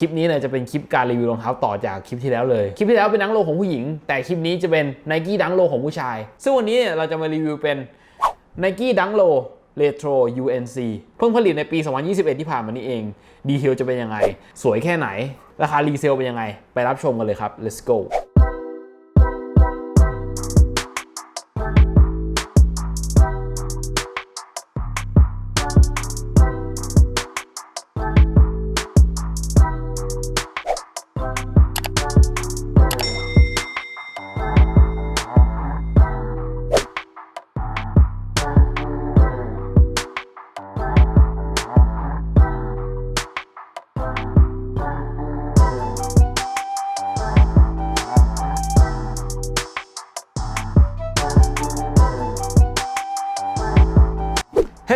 คลิปนี้เนี่ยจะเป็นคลิปการรีวิวรองเท้าต่อจากคลิปที่แล้วเลย คลิปที่แล้วเป็นดังโลของผู้หญิง แต่คลิปนี้จะเป็นไนกี้ดังโลของผู้ชาย ซึ่งวันนี้เนี่ยเราจะมารีวิวเป็นไนกี้ดังโลเรโทร UNC เพิ่งผลิตในปี 2021 ที่ผ่านมานี้เอง ดีเทลจะเป็นยังไง สวยแค่ไหน ราคารีเซลเป็นยังไง ไปรับชมกันเลยครับ let's go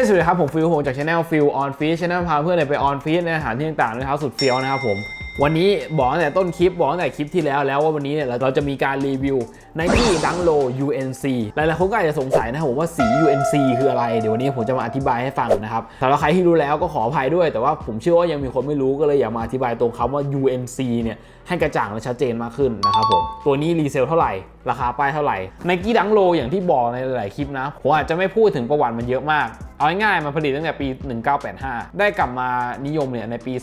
สวัสดีครับ ผมฟิลผมจากช anel ฟิลออนฟีชช anel พาเพื่อนไปออนฟีในอาหารที่ต่างๆด้วยเท้าสุดเฟี้ยวนะครับผมวันนี้บอกตั้งแต่ต้นคลิปบอกตั้งแต่คลิปที่แล้วแล้วว่าวันนี้เนี่ยเราจะมีการรีวิว Nike Dunk Low UNC หลายๆคนก็อาจจะสงสัยนะครับผมว่าสี UNC คืออะไร เดี๋ยววันนี้ผมจะมาอธิบายให้ฟังนะครับสำหรับใครที่รู้แล้วก็ขออภัยด้วย แต่ว่าผมเชื่อว่ายังมีคนไม่รู้ก็เลยอยากมาอธิบายตรงคำว่า UNC เนี่ยให้กระจ่างและชัดเจนมากขึ้นนะครับผมตัวนี้รีเซลเท่าไหร่ ราคาป้ายเท่าไหร่ Nike Dunk Low อย่างที่บอกในหลายคลิปนะผมอาจจะไม่พูดถึงประวัติมันเยอะมาก เอาง่ายๆมันผลิตตั้งแต่ปี 1985 ได้กลับมานิยมเนี่ยในปี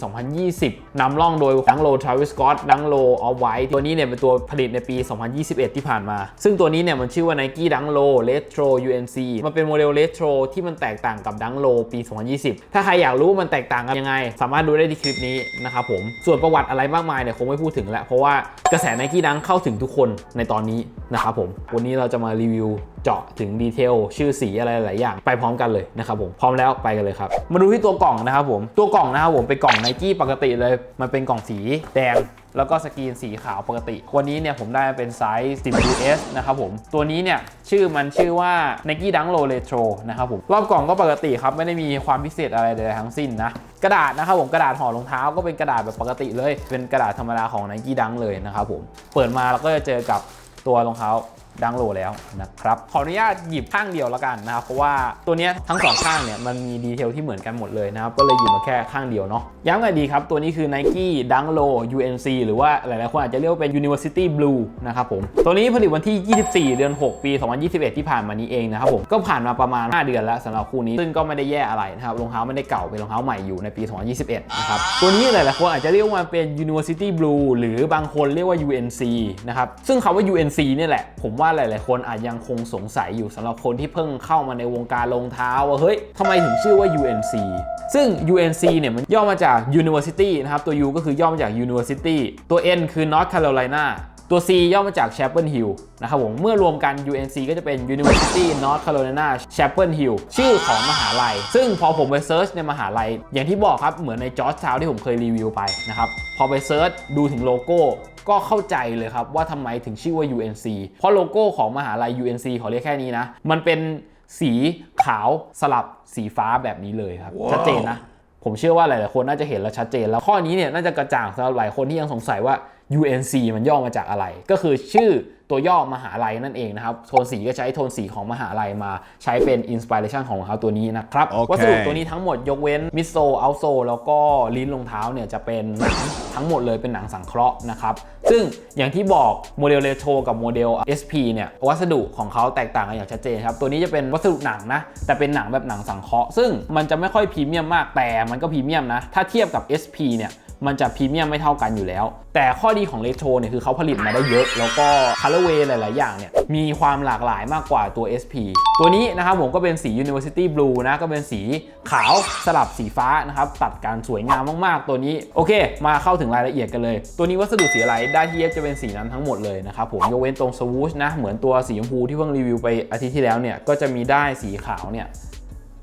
2020 นำร่องโดยดังโลทราวิสก o ตดังโลออฟไวท์ตัวนี้เนี่ยเป็นตัวผลิตในปี 2021 ที่ผ่านมา ซึ่งตัวนี้เนี่ยมันชื่อว่า Nike ดังโล Retro UNC มันเป็นโมเดล Retro ที่มันแตกต่างกับดังโลปี 2020 ถ้าใครอยากรู้ว่ามันแตกต่างกันยังไง สามารถดูได้ที่คลิปนี้นะครับผม ส่วนประวัติอะไรมากมายเนี่ยคงไม่พูดถึงแล้วเพราะว่ากระแส Nike ดังเข้าถึงทุกคนในตอนนี้นะครับผม วันนี้เราจะมารีวิวเจาะถึงดีเทลชื่อสีอะไรหลายอย่างไปพร้อมกันเลยนะครับผม พร้อมแล้วไปกันเลยครับ มาดูที่ตัวกล่องนะครับผม ตัวกล่องนะครับผมเป็นกล่องไนกี้ปกติเลย มันเป็นกล่องสีแดงแล้วก็สกรีนสีขาวปกติ วันนี้เนี่ยผมได้เป็นไซส์ 10 US นะครับผม ตัวนี้เนี่ยชื่อมันชื่อว่า Nike Dunk Low Retro นะครับผม รอบกล่องก็ปกติครับ ไม่ได้มีความพิเศษอะไรใดๆทั้งสิ้นนะ กระดาษนะครับผมกระดาษห่อรองเท้าก็เป็นกระดาษแบบปกติเลย เป็นกระดาษธรรมดาของ Nike Dunk เลยนะครับผม เปิดมาเราก็จะเจอกับ ตัวรองเท้า ดังโลแล้วนะครับ ขออนุญาตหยิบข้างเดียวแล้วกันนะครับ เพราะว่าตัวนี้ทั้งสองข้างเนี่ยมันมีดีเทลที่เหมือนกันหมดเลยนะครับ ก็เลยหยิบมาแค่ข้างเดียวเนาะ ย้ำกันดีครับ ตัวนี้คือ Nike Dunk Low UNC หรือว่าหลายๆคนอาจจะเรียกว่าเป็น University Blue นะครับผม ตัวนี้ผลิตวันที่ 24 เดือน 6 ปี 2021 ที่ผ่านมานี้เองนะครับผม ก็ผ่านมาประมาณ 5 เดือนแล้วสำหรับคู่นี้ ซึ่งก็ไม่ได้แย่อะไรนะครับ รองเท้าไม่ได้เก่า เป็นรองเท้าใหม่อยู่ในปี 2021 นะครับ ตัวนี้หลายๆคนอาจจะเรียกว่าเป็น University Blue หรือบางคนเรียกว่า UNC นะครับ ซึ่งคำว่า UNC เนี่ยแหละผมว่าหลาย ๆ คนอาจยังคงสงสัยอยู่สำหรับคนที่เพิ่งเข้ามาในวงการรองเท้าว่าเฮ้ยทำไมถึงชื่อว่า UNC ซึ่ง UNC เนี่ยมันย่อมาจาก University นะครับ ตัว U ก็คือย่อมาจาก University ตัว N คือ North Carolina ตัว C ย่อมาจาก Chapel Hill นะครับผม เมื่อรวมกัน UNC ก็จะเป็น University North Carolina Chapel Hill ชื่อของมหาลัย ซึ่งพอผมไปเซิร์ชในมหาลัย อย่างที่บอกครับ เหมือนในจอร์จทาวที่ผมเคยรีวิวไปนะครับ พอไปเซิร์ชดูถึงโลโก้ ก็เข้าใจเลยครับว่าทำไมถึงชื่อว่า UNC เพราะโลโก้ของมหาลัย UNC ขอเรียกแค่นี้นะ มันเป็นสีขาวสลับสีฟ้าแบบนี้เลยครับชัดเจนนะ ผมเชื่อว่าหลายๆคนน่าจะเห็นแล้วชัดเจนแล้วข้อนี้เนี่ยน่าจะกระจ่างสำหรับหลายคนที่ยังสงสัยว่า UNC มันย่อมาจากอะไร ก็คือชื่อตัวย่อมหาลัยนั่นเองนะครับ โทนสีก็ใช้โทนสีของมหาลัยมาใช้เป็นอินสปิเรชันของรองเท้าตัวนี้นะครับโอเควัสดุตัวนี้ทั้งหมดยกเว้นมิดโซลเอาโซแล้วก็ลิ้นรองเท้าเนี่ยจะเป็นหนังทั้งหมดเลยเป็นหนังสังเคราะห์นะครับ ซึ่งอย่างที่บอกโมเดลเรโทรกับโมเดล SP เนี่ยวัสดุของเขาแตกต่างกันอย่างชัดเจนครับ ตัวนี้จะเป็นวัสดุหนังนะ แต่เป็นหนังแบบหนังสังเคราะห์ซึ่งมันจะไม่ค่อยพรีเมียมมากแต่มันก็พรีเมียมนะถ้าเทียบกับ SP เนี่ย มันจะพรีเมียมไม่เท่ากันอยู่แล้ว แต่ข้อดีของเลโทรเนี่ยคือเขาผลิตมาได้เยอะ แล้วก็คัลเลอร์เวย์หลาย ๆ อย่างเนี่ยมีความหลากหลายมากกว่าตัว SP ตัวนี้นะครับผมก็เป็นสี University Blue นะก็เป็นสีขาวสลับสีฟ้านะครับตัดกันสวยงามมาก ๆ ตัวนี้โอเค มาเข้าถึงรายละเอียดกันเลย ตัวนี้วัสดุสีอะไรได้ที่จะเป็นสีนั้นทั้งหมดเลยนะครับผมยกเว้นตรงสวูชนะเหมือนตัวสีชมพูที่เพิ่งรีวิวไปอาทิตย์ที่แล้วเนี่ยก็จะมีได้สีขาวเนี่ย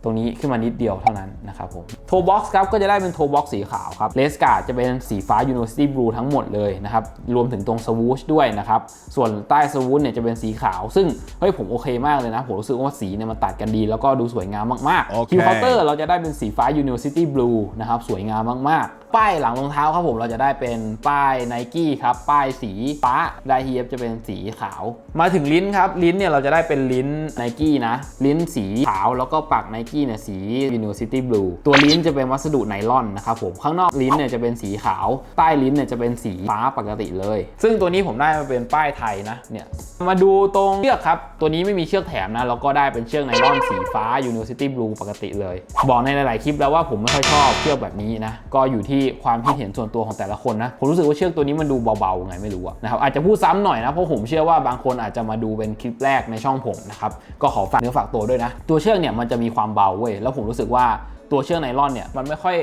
ตรงนี้ขึ้นมานิดเดียวเท่านั้นนะครับผมโทบ็อกซ์ครับก็จะได้เป็นโทบ็อกซ์สีขาวครับเลสการ์ดจะเป็นสีฟ้า University Blue ทั้งหมดเลยนะครับ รวมถึงตรงสวูชด้วยนะครับ ส่วนใต้สวูชเนี่ยจะเป็นสีขาว ซึ่ง เฮ้ยผมโอเคมากเลยนะ ผมรู้สึกว่าสีเนี่ยมันตัดกันดี แล้วก็ดูสวยงามมากโอๆเคคิวเคาน์เตอร์เราจะได้เป็นสีฟ้า University Blue นะครับสวยงามมากๆ ป้ายหลังรองเท้าครับผมเราจะได้เป็นป้ายไนกี้ครับป้ายสีฟ้าได้ทีเอฟจะเป็นสีขาว มาถึงลิ้นครับ ลิ้นเนี่ยเราจะได้เป็นลิ้นไนกี้นะ ลิ้นสีขาวแล้วก็ปักไนกี้เนี่ยสี University Blue ตัวลิ้นจะเป็นวัสดุไนล่อนนะครับผมข้างนอกลิ้นเนี่ยจะเป็นสีขาว ใต้ลิ้นเนี่ยจะเป็นสีฟ้าปกติเลย ซึ่งตัวนี้ผมได้มาเป็นป้ายไทยนะเนี่ยมาดูตรงเชือกครับ ตัวนี้ไม่มีเชือกแถมนะแล้วก็ได้เป็นเชือกไนล่อนสีฟ้า University Blue ปกติเลย บอกในหลาย ๆ คลิปแล้วว่าผมไม่ค่อยชอบเชือกแบบนี้นะก็อยู่ที่ความคิดเห็นส่วนตัวของแต่ละคนนะผมรู้สึกว่าเชือกตัวนี้มันดูเบาๆไงไม่รู้อะนะครับอาจจะพูดซ้ำหน่อยนะเพราะผมเชื่อว่าบางคนอาจจะมาดูเป็นคลิปแรกในช่องผมนะครับก็ขอฝากเนื้อฝากตัวด้วยนะ ตัวเชือกเนี่ยมันจะมีความเบาเว้ยแล้วผมรู้สึกว่า ตัวเชือกไนล่อนเนี่ยมันไม่ค่อย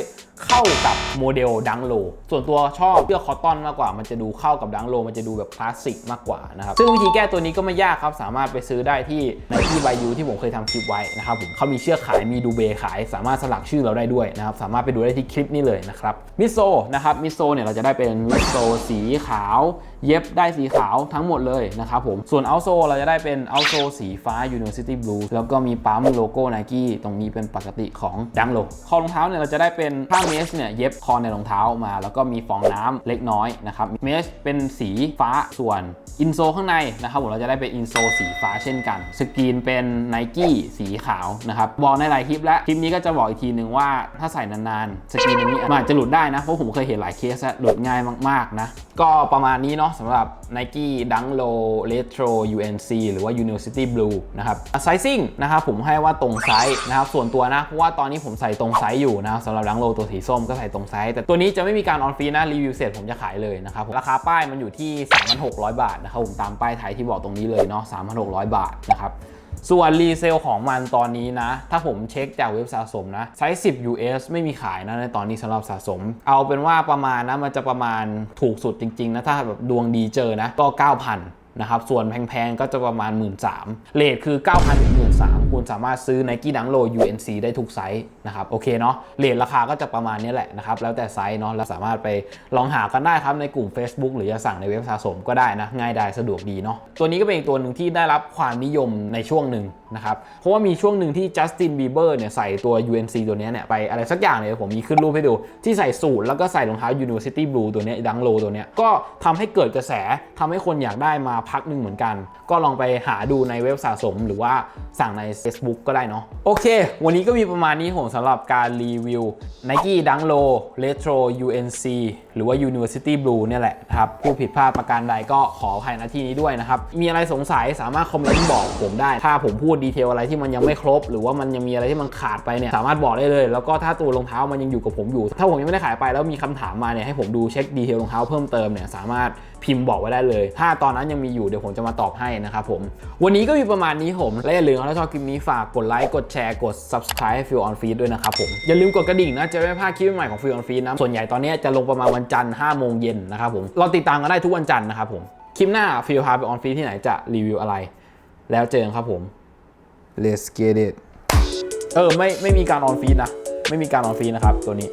เข้ากับโมเดลดังโล ส่วนตัวชอบเชือกคอตตอนมากกว่า มันจะดูเข้ากับดังโล มันจะดูแบบคลาสสิกมากกว่านะครับซึ่งวิธีแก้ตัวนี้ก็ไม่ยากครับ สามารถไปซื้อได้ที่ในที่บายูที่ผมเคยทำคลิปไว้นะครับผมเขามีเชือกขายมีดูเบขาย สามารถสลักชื่อเราได้ด้วยนะครับสามารถไปดูได้ที่คลิปนี้เลยนะครับมิโซนะครับมิโซเนี่ยเราจะได้เป็นมิโซสีขาว เย็บได้สีขาวทั้งหมดเลยนะครับผมส่วนเอาโซเราจะได้เป็นเอาโซสีฟ้า University Blue แล้วก็มีปั๊มโลโก้ Nike ตรงนี้เป็นปกติของดังโลคอรองเท้าเนี่ยเราจะได้เป็นผ้าเมสเนี่ยเย็บคอในรองเท้ามา แล้วก็มีฟองน้ำเล็กน้อยนะครับเมสเป็นสีฟ้าส่วนอินโซข้างในนะครับผมเราจะได้เป็นอินโซสีฟ้าเช่นกัน สกรีนเป็น Nike สีขาวนะครับบอกในหลายคลิปแล้วคลิปนี้ก็จะบอกอีกทีหนึ่งว่าถ้าใส่นานๆสกรีนอันนี้มันอาจจะหลุดได้นะเพราะผมเคยเห็นหลายเคสแล้วหลุดง่ายมากๆนะก็ประมาณนี้เนาะสำหรับ Nike Dunk Low Retro UNC หรือว่า University Blue นะครับไซซิ่งนะครับผมให้ว่าตรงไซส์นะครับส่วนตัวนะ เพราะว่าตอนนี้ผมใส่ตรงไซส์อยู่นะครับสำหรับ Dunk Low ตัวสีส้มก็ใส่ตรงไซส์ แต่ตัวนี้จะไม่มีการออนฟรีนะรีวิวเสร็จผมจะขายเลยนะครับผมราคาป้ายมันอยู่ที่ 3,600 บาทนะครับผมตามป้ายไทยที่บอกตรงนี้เลยเนาะ3,600 บาทนะครับ ส่วนรีเซลของมันตอนนี้นะ ถ้าผมเช็คจากเว็บสะสมนะไซส์10 US ไม่มีขายนะในตอนนี้สำหรับสะสม เอาเป็นว่าประมาณนะมันจะประมาณถูกสุดจริงๆนะถ้าแบบดวงดีเจอนะก็ 9,000นะครับส่วนแพงๆก็จะประมาณ 1 3ื่นเลทคือ 9,000ถึง 3 คุณสามารถซื้อ Nike Dunk Low UNC ได้ทุกไซส์นะครับโอเคเนาะเลทราคาก็จะประมาณนี้แหละนะครับแล้วแต่ไซส์เนาะแล้วสามารถไปลองหากันได้ครับในกลุ่ม Facebook หรือจะสั่งในเว็บสะสมก็ได้นะง่ายดายสะดวกดีเนาะตัวนี้ก็เป็นอีกตัวหนึ่งที่ได้รับความนิยมในช่วงหนึ่ง นะครับ เพราะว่ามีช่วงหนึ่งที่จัสตินบีเบอร์เนี่ยใส่ตัว UNC ตัวนี้เนี่ยไปอะไรสักอย่างเนี่ยผมมีขึ้นรูปให้ดู ที่ใส่สูทแล้วก็ใส่รองเท้า University Blue ตัวนี้ดังโลตัวนี้ก็ทำให้เกิดกระแสทำให้คนอยากได้มาพักหนึ่งเหมือนกัน ก็ลองไปหาดูในเว็บสะสม หรือว่าสั่งใน Facebook ก็ได้เนาะโอเค วันนี้ก็มีประมาณนี้ผมสำหรับการรีวิว Nike Dunk Low Retro UNC หรือว่า University Blue เนี่ยแหละนะครับผู้ผิดพลาดประการใดก็ขออภัยณที่นี้ด้วยนะครับ มีอะไรสงสัยสามารถคอมเมนต์บอกผมได้ ถ้าผมพูดดีเทลอะไรที่มันยังไม่ครบ หรือว่ามันยังมีอะไรที่มันขาดไปเนี่ยสามารถบอกได้เลย แล้วก็ถ้าตัวรองเท้ามันยังอยู่กับผมอยู่ ถ้าผมยังไม่ได้ขายไปแล้วมีคำถามมาเนี่ยให้ผมดูเช็คดีเทลรองเท้าเพิ่มเติมเนี่ยสามารถ พิมพ์บอกไว้ได้เลย ถ้าตอนนั้นยังมีอยู่เดี๋ยวผมจะมาตอบให้นะครับผม วันนี้ก็มีประมาณนี้ผม และอย่าลืมถ้าชอบคลิปนี้ฝากกดไลค์กดแชร์กด subscribe ให้ Feel on Feed ด้วยนะครับผมอย่าลืมกดกระดิ่งนะจะได้ไม่พลาดคลิปใหม่ของ Feel on Feed นะส่วนใหญ่ตอนนี้จะลงประมาณวันจันทร์5โมงเย็นนะครับผมเราติดตามกันได้ทุกวันจันทร์นะครับผมคลิปหน้า Feel พาไป on Feed ที่ไหนจะรีวิวอะไร แล้วเจอกันครับผม Let's get it เออไม่ไม่มีการ on feed นะ ไม่มีการ on feed นะครับตัวนี้